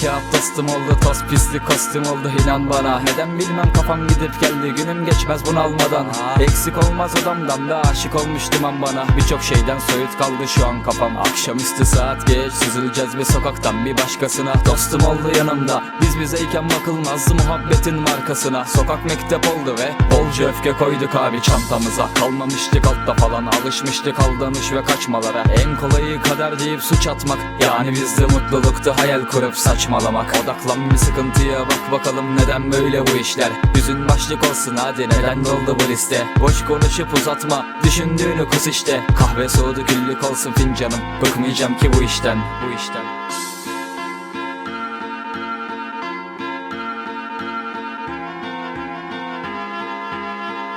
kağıt dostum oldu Toz pislik kostüm oldu. İnan bana Neden bilmem kafam gidip geldi. Günüm geçmez bunalmadan. Eksik olmaz odamdan da aşık olmuştum an bana. Birçok şeyden soyut kaldı şu an kafam. Akşamüstü saat geç Süzüleceğiz bir sokaktan bir başkasına. Dostum oldu yanımda Biz bizeyken bakılmazdı muhabbetin markasına. Sokak mektep oldu ve Bolca öfke koyduk abi çantamıza. Kalmamıştık altta falan Alışmıştık aldanış ve kaçmalara. En kolayı kader deyip suç atmak. Yani bizde mutluluktu hayal kurup saçmalamak Odaklan bir sıkıntıya bak bakalım neden böyle bu işler? Yüzün başlık olsun hadi neden oldu bu liste? Boş konuşup uzatma düşündüğünü kus işte. Kahve soğudu güllük olsun fincanım. Bıkmayacağım ki bu işten Bu işten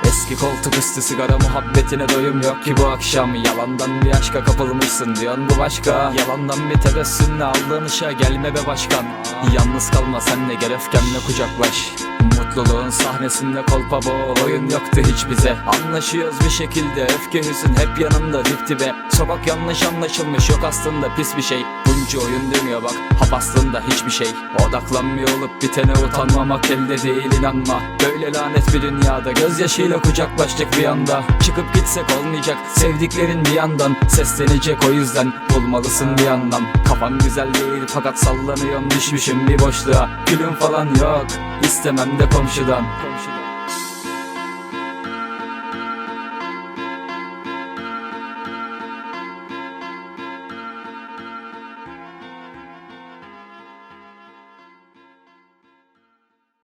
Eski koltuk üstü sigara muhabbetine doyum yok ki bu akşam. Yalandan bir aşka kapılmışsın diyorsun bu başka. Yalandan bir tebessümle aldığın ışığa gelme be başkan. Yalnız kalma senle gel öfkemle kucaklaş Mutluluğun sahnesinde kolpa boğul oyun yoktu hiç bize. Anlaşıyoruz bir şekilde öfke hüzün hep yanımda dip dibe. Sokak yanlış anlaşılmış yok aslında pis bir şey. Bunca oyun dönüyor bak hap aslında hiçbir şey. Odaklanmıyor olup bitene utanmamak elde değil inanma. Böyle lanet bir dünyada gözyaşıyla kucaklaştık bir anda. Çıkıp gitsek olmayacak sevdiklerin bir yandan. Seslenecek o yüzden bulmalısın bir anlam Kafam güzel değil fakat sallanıyorum düşmüşüm bir boşluğa. Gülüm falan yok istemem de komşudan, komşudan.